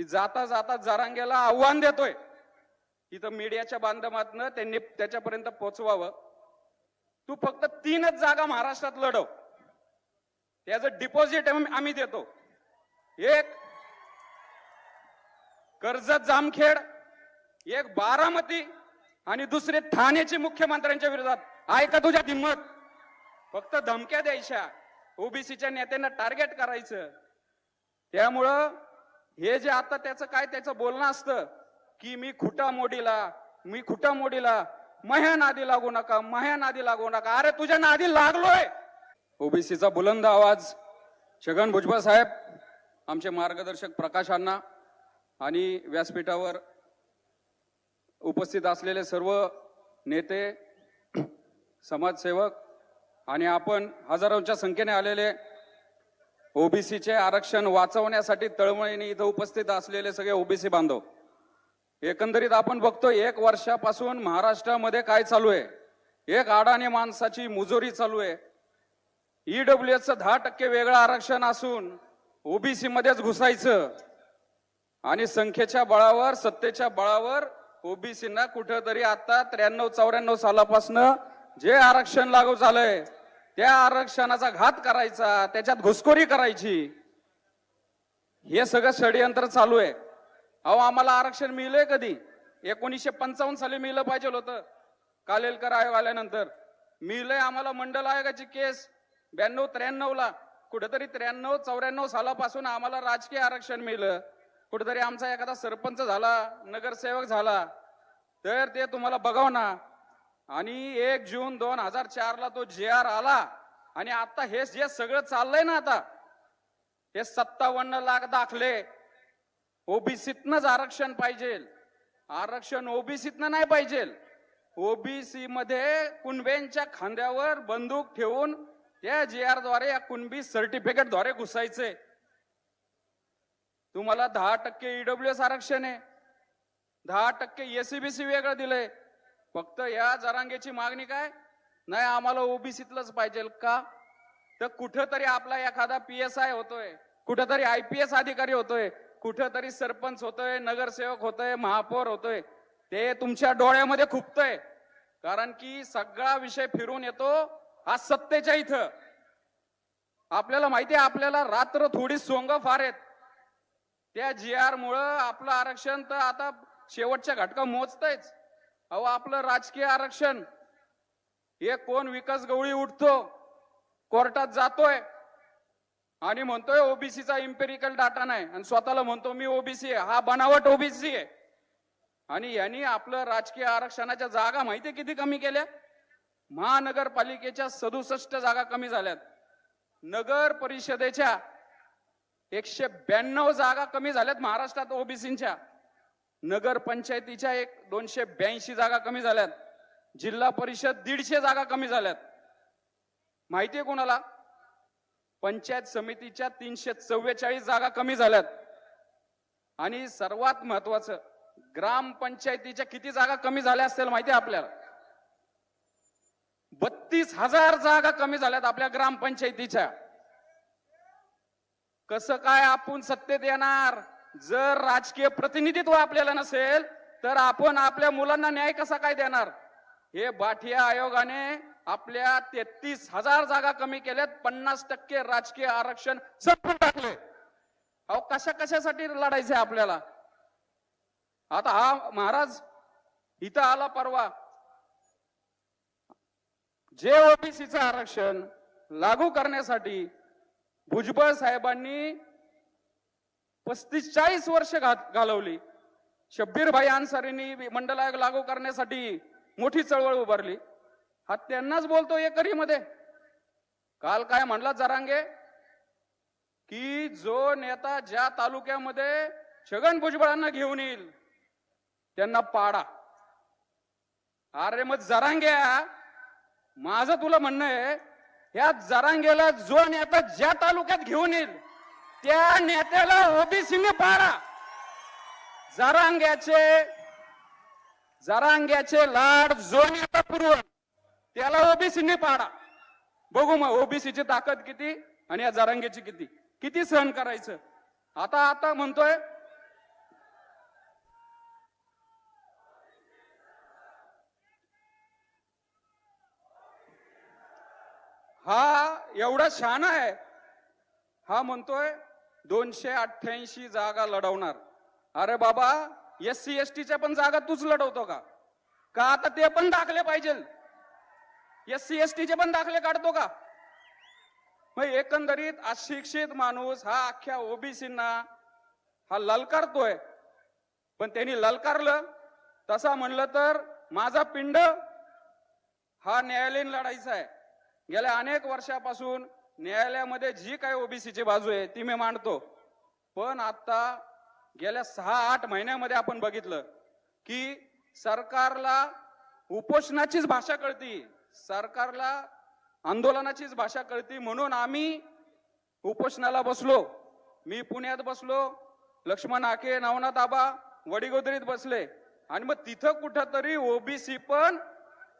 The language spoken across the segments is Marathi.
की जाता जाता जारांग्याला आव्हान देतोय. इथं मीडियाच्या माध्यमातून त्यांनी त्याच्यापर्यंत पोहोचवावं तू फक्त तीनच जागा महाराष्ट्रात लढव. त्याचं डिपॉझिट आम्ही देतो. एक कर्जत जामखेड. एक बारामती. आणि दुसरे ठाण्याचे मुख्यमंत्र्यांच्या विरोधात. आहे का तुझ्या किंमत? फक्त धमक्या द्यायच्या. ओबीसीच्या नेत्यांना टार्गेट करायचं. त्यामुळं हे जे आता त्याचं काय त्याचं बोलणं असतं की मी खुटा मोडीला मी खुटा मोडीला मह्या नादी लागू नका मह्या नादी लागू नका. अरे तुझ्या नादी लागलोय. ओबीसीचा बुलंद आवाज. छगन भुजबळ साहेब आमचे मार्गदर्शक प्रकाश अण्णा आणि व्यासपीठावर उपस्थित असलेले सर्व नेते समाजसेवक आणि आपण हजारोंच्या संख्येने आलेले ओबीसीचे आरक्षण वाचवण्यासाठी तळमळीने इथं उपस्थित असलेले सगळे ओबीसी बांधव. एकंदरीत आपण बघतो एक वर्षापासून महाराष्ट्रामध्ये काय चालू आहे? एक अडाणी माणसाची मुजोरी चालू आहे. ईडब्ल्यू एसचं दहा टक्के वेगळं आरक्षण असून ओबीसी मध्येच घुसायचं. आणि संख्येच्या बळावर सत्तेच्या बळावर ओबीसीना कुठंतरी आता त्र्याण्णव चौऱ्याण्णव सालापासनं जे आरक्षण लागू झालंय त्या आरक्षणाचा घात करायचा त्याच्यात घुसखोरी करायची. हे सगळं षडयंत्र चालू आहे. अहो आम्हाला आरक्षण मिळलंय कधी? एकोणीसशे पंचावन्न साली मिळलं पाहिजे होतं. कालेलकर आयोग आल्यानंतर. मिळलंय आम्हाला मंडल आयोगाची केस. ब्याण्णव त्र्याण्णव ला कुठेतरी त्र्याण्णव चौऱ्याण्णव सालापासून आम्हाला राजकीय आरक्षण मिळलं. कुठेतरी आमचा एखादा सरपंच झाला नगरसेवक झाला. तर ते तुम्हाला बघाव ना. आणि एक जून दोन हजार चार ला तो जे आर आला. आणि आता हे जे सगळं चाललंय ना आता हे सत्तावन्न लाख दाखले. ओबीसीतनच आरक्षण पाहिजे. आरक्षण ओबीसीतनं नाही पाहिजे. ओबीसी मध्ये कुणबेंच्या खांद्यावर बंदूक ठेवून त्या जे आरद्वारे या कुणबी सर्टिफिकेटद्वारे घुसायचे. तुम्हाला दहा टक्के ईडब्ल्यू एस आरक्षण आहे. दहा टक्के एसीबीसी वेगळं दिलंय. फक्त या जरांगेची मागणी काय? नाही आम्हाला ओबीसीतलंच पाहिजे का? तर कुठंतरी आपला एखादा पी एस आय होतोय कुठंतरी आय पी एस अधिकारी होतोय कुठंतरी सरपंच होतोय नगरसेवक होतोय महापौर होतोय ते तुमच्या डोळ्यामध्ये खुपतोय. कारण की सगळा विषय फिरून येतो हा सत्तेच्या इथं. आपल्याला माहिती आहे आपल्याला रात्र थोडी सोंग फार आहेत. त्या जी आर मुळे आपलं आरक्षण तर आता शेवटच्या घटका मोजतयच. अहो आपलं राजकीय आरक्षण हे कोण विकास गवळी उठतो कोर्टात जातोय आणि म्हणतोय ओबीसीचा इम्पेरिकल डाटा नाही आणि स्वतःला म्हणतो मी ओबीसी आहे हा बनावट ओबीसी आहे. आणि यांनी आपलं राजकीय आरक्षणाच्या जागा माहिती किती कमी केल्या? महानगरपालिकेच्या सदुसष्ट जागा कमी झाल्यात. नगर परिषदेच्या एकशे ब्याण्णव जागा कमी झाल्यात महाराष्ट्रात ओबीसीच्या. नगर पंचायतीच्या एक दोनशे ब्याऐंशी जागा कमी झाल्यात. जिल्हा परिषद दीडशे जागा कमी झाल्यात. माहितीये कोणाला? पंचायत समितीच्या तीनशे चव्वेचाळीस जागा कमी झाल्यात. आणि सर्वात महत्वाचं ग्रामपंचायतीच्या किती जागा कमी झाल्या असतील माहिती आहे आपल्याला? बत्तीस हजार जागा कमी झाल्यात आपल्या ग्रामपंचायतीच्या कसं काय आपण सत्तेत येणार? जर राजकीय प्रतिनिधित्व आपल्याला नसेल तर आपण आपल्या मुलांना न्याय कसा काय देणार? हे बाठिया आयोगाने आपल्या तेहतीस हजार जागा कमी केल्यात पन्नास टक्के राजकीय आरक्षण संपून टाकले अहो कशा कशासाठी लढायचंय आपल्याला? आता हा महाराज इथं आला परवा. जे ओबीसीचं आरक्षण लागू करण्यासाठी भुजबळ साहेबांनी पस्तीस चाळीस वर्ष घालवली. शब्बीर भाई अन्सारींनी मंडल आयोग लागू करण्यासाठी मोठी चळवळ उभारली. हा त्यांनाच बोलतो एकरीमध्ये. काल काय म्हणला जरांगे? की जो नेता ज्या तालुक्यामध्ये छगन भुजबळांना घेऊन येईल त्यांना पाडा. अरे मग जरांग्या माझं तुला म्हणणं आहे या जरांगेला जो नेता ज्या तालुक्यात घेऊन येईल त्या नेत्याला ओबीसीने पाडा. जरांग्याचे जरांग्याचे लाड जोण्याचा पुरवण त्याला ओबीसीने पाडा. बघू मग ओबीसीची ताकद किती आणि या जरांग्याची किती. किती सहन करायचं? आता आता म्हणतोय. हा एवढा शान आहे. हा म्हणतोय दोनशे अठ्ठ्याऐंशी जागा लढवणार. अरे बाबा एस सी एस टीच्या पण जागा तूच लढवतो का? का आता ते पण दाखले पाहिजे? एस सी एस टीचे पण दाखले काढतो का? मग एकंदरीत अशिक्षित माणूस हा अख्ख्या ओबीसींना हा ललकारतोय. पण त्यांनी ललकारलं. तसा म्हणलं तर माझा पिंड हा न्यायालयीन लढायचा आहे. गेल्या अनेक वर्षापासून न्यायालयामध्ये जी काय ओबीसीची बाजू आहे ती मी मांडतो. पण आता गेल्या सहा आठ महिन्यामध्ये आपण बघितलं की सरकारला उपोषणाचीच भाषा कळती. सरकारला आंदोलनाचीच भाषा कळती. म्हणून आम्ही उपोषणाला बसलो. मी पुण्यात बसलो. लक्ष्मण आके नवनाथ आबा वडिगोदरीत बसले. आणि मग तिथं कुठंतरी ओबीसी पण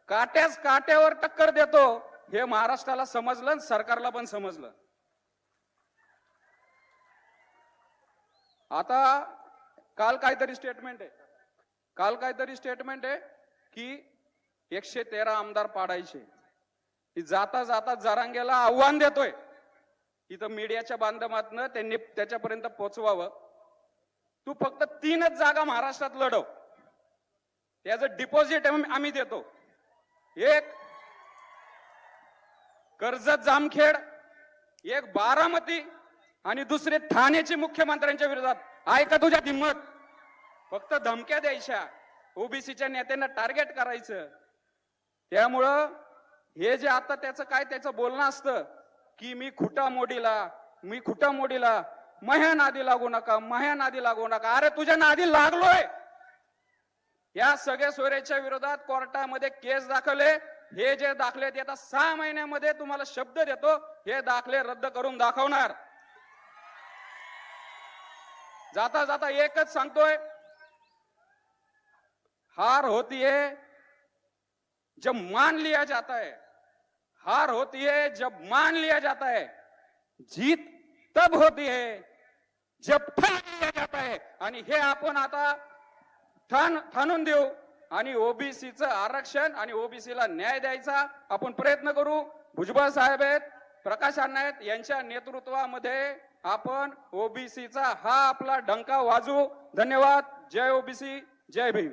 काट्याच काट्यावर टक्कर देतो. हे महाराष्ट्राला समजलं आणि सरकारला पण समजलं. आता काल काहीतरी स्टेटमेंट आहे. काल काहीतरी स्टेटमेंट आहे की एकशे तेरा आमदार पाडायचे. जाता जाता जरांगेला आव्हान देतोय. इथं मीडियाच्या बांधमातन त्यांनी त्याच्यापर्यंत पोहोचवावं तू फक्त तीनच जागा महाराष्ट्रात लढव. त्याचं डिपॉझिट आम्ही देतो. एक कर्जत जामखेड एक बारामती आणि दुसरे ठाण्याचे मुख्यमंत्र्यांच्या विरोधात. आहे का तुझ्या हिंमत फक्त धमक्या द्यायच्या. ओबीसीच्या नेत्यांना टार्गेट करायचं. त्यामुळं हे जे आता त्याचं काय त्याचं बोलणं असतं की मी खुटा मोडीला मी खुटा मोडीला मह्या नादी लागू नका मह्या नादी लागू नका. अरे तुझ्या नादी लागलोय. या सगळ्या सोयऱ्याच्या विरोधात कोर्टामध्ये केस दाखवले. हे जे दाखले ते आता सहा महिन्यामध्ये तुम्हाला शब्द देतो हे दाखले रद्द करून दाखवणार. जाता जाता एकच सांगतोय हार होती है जब मान लिया जाता है हार होती है जब मान लिया जाता है जीत तब होती है जब ठान लिया जाता है आणि हे आपण आता ठाण ठाणून देऊ. आणि ओबीसीचं आरक्षण आणि ओबीसीला न्याय द्यायचा आपण प्रयत्न करू. भुजबळ साहेब आहेत प्रकाश अण्णा आहेत यांच्या नेतृत्वामध्ये आपण ओबीसीचा हा आपला डंका वाजू धन्यवाद. जय ओबीसी जय भीम.